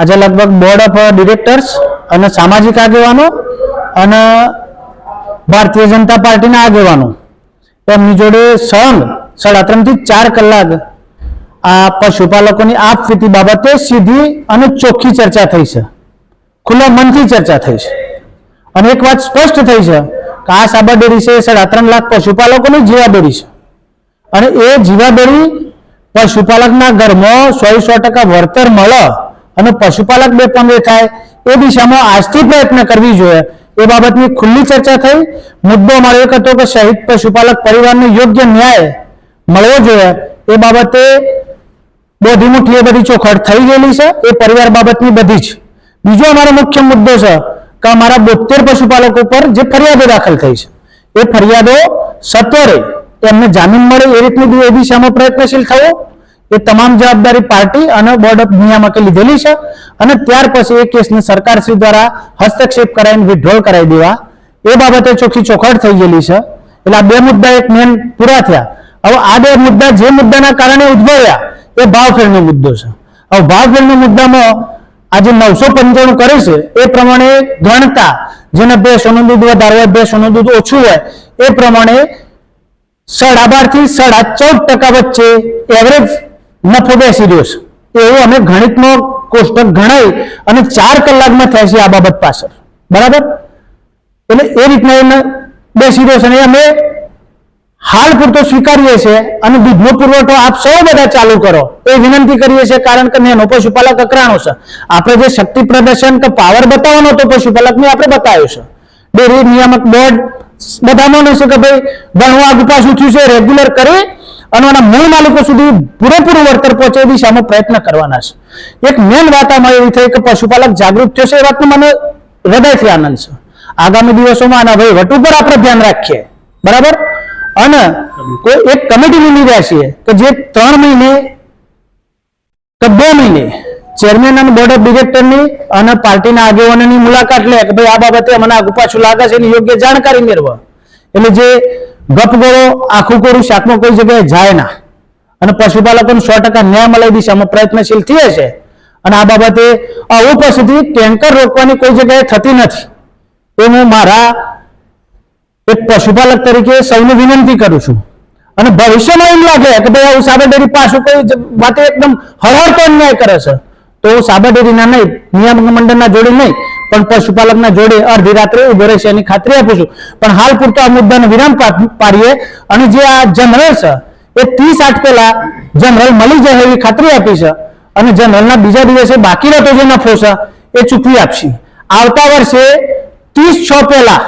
આજે લગભગ board of directors અને સામાજિક આગેવાનો અને ભારતીય જનતા પાર્ટીના આગેવાનો. એમની જોડે સંઘ સાડા ત્રણથી ચાર કલાક આ પશુપાલકોની આપવીતી બાબતે સીધી અને ચોખ્ખી ચર્ચા થઈ છે. ખુલ્લા મનથી ચર્ચા થઈ છે. અને એક વાત સ્પષ્ટ થઈ છે કે આ સાબરડેરી છે એ સાડા ત્રણ લાખ પશુપાલકોની જીવાદોરી છે. અને એ જીવાદોરી પશુપાલકના ઘરમાં સો સો ટકા વળતર મળે અને પશુપાલક બે પંગે થાય, એ દિશામાં આજથી પ્રયત્ન કરવી જોઈએ. એ બાબતની ખુલ્લી ચર્ચા થઈ. મુદ્દો મળ્યો એક હતો કે શહીદ પશુપાલક પરિવારને યોગ્ય ન્યાય મળવો જોઈએ. એ બાબતે બધી મુઠ્ઠી એ બધી ચોખડ થઈ ગયેલી છે. એ પરિવાર બાબતની બધી જ. બીજો અમારો મુખ્ય મુદ્દો છે કે અમારા બોતેર પશુપાલકો પર જે ફરિયાદો દાખલ થઈ છે, એ ફરિયાદો સત્વરે એમને જામીન મળે એ રીતની એ દિશામાં પ્રયત્નશીલ થવો. એ તમામ જવાબદારી પાર્ટી અને બોર્ડ ઓફ નિયામકે લીધેલી છે. અને ત્યાર પછી એ કેસને સરકારશ્રી દ્વારા હસ્તક્ષેપ કરાવીને વિડ્રોલ કરાવી દેવા. એ બાબતે ચોખ્ખી ચોખવટ થઈ ગયેલી છે. એટલે આ બે મુદ્દા એક મેન પૂરા થયા. હવે આ બે મુદ્દા જે મુદ્દાના કારણે ઉદ્ભવ્યા, એ ભાવફેરનો મુદ્દો છે. હવે ભાવફેરના મુદ્દામાં આજે નવસો પંચાણું કરે છે. એ પ્રમાણે ગણતા, જેને બે સોનું દૂધ વધારે હોય સોનું દૂધ ઓછું હોય, એ પ્રમાણે સાડા બારથી સાડા ચૌદ ટકા વચ્ચે એવરેજ નફો બેસી રહ્યો છે. એવું અમે ગણિતનો કોષ્ટક ગણાય અને ચાર કલાકમાં થાય છે આ બાબત પાછળ. બરાબર? એટલે એ રીતના એને બેસી રહ્યો છે અને અમે હાલ પૂરતો સ્વીકારીએ છીએ અને દૂધનો પુરવઠો આપ સૌ બધા ચાલુ કરો. એ વિનંતી કરીએ છીએ કારણ કે એનો પશુપાલક અકરાણો છે. આપણે જે શક્તિ પ્રદર્શન કે પાવર બતાવવાનો હતો પશુપાલકને આપણે બતાવ્યો છે. ડેરી નિયામક બોર્ડ બધામાં છે કે ભાઈ, ઘણું આગુ પાછું થયું છે, રેગ્યુલર કરી અને એના મૂળ સુધી પૂરેપૂરું વળતર પહોંચે એ દિશામાં પ્રયત્ન કરવાના છે. એક મેન વાત આમાં એવી થઈ કે પશુપાલક જાગૃત થયો એ વાતનો મને હૃદયથી આનંદ છે. આગામી દિવસોમાં આના વહીવટ ઉપર આપણે ધ્યાન રાખીએ. બરાબર? અને કોઈ એક કમિટી નીમી છીએ કે જે ત્રણ મહિને કે બે મહિને ચેરમેન અને બોર્ડ ઓફ ડિરેક્ટરની અને પાર્ટીના આગેવાનોની મુલાકાત લે કે ભાઈ આ બાબતે મને આગુ પાછું લાગે છે એની યોગ્ય જાણકારી મેળવો. એટલે જે ગપગોળો આખું કોરું શાકમાં કોઈ જગ્યાએ જાય ના. અને પશુપાલકોને સો ટકા ન્યાય મળે દિશામાં પ્રયત્નશીલ થઈએ છે. અને આ બાબતે આવું પાસેથી ટેન્કર રોકવાની કોઈ જગ્યાએ થતી નથી. એ હું મારા એક પશુપાલક તરીકે સૌને વિનંતી કરું છું. અને ભવિષ્યમાં એમ લાગે કે ભાઈ આવું સાબરડેરી પાછું કોઈ વાતે એકદમ હળહળતો અન્યાય કરે છે. તો હું સાબરડેરીના નહીં, નિયામક મંડળના જોડે નહીં પણ પશુપાલકના જોડે અડધી રાત્રે ઊભો રહેશે એની ખાતરી આપું છું. પણ હાલ પૂરતો આ મુદ્દાને વિરામ પાડીએ અને જે આ જનરલ છે, એ ત્રીસ આઠ પહેલા જનરલ મળી જાય એવી ખાતરી આપી છે અને જનરલના બીજા દિવસે બાકી રહેતો જે નફો છે, એ ચૂકવી આપશે. આવતા વર્ષે ત્રીસ છ પહેલા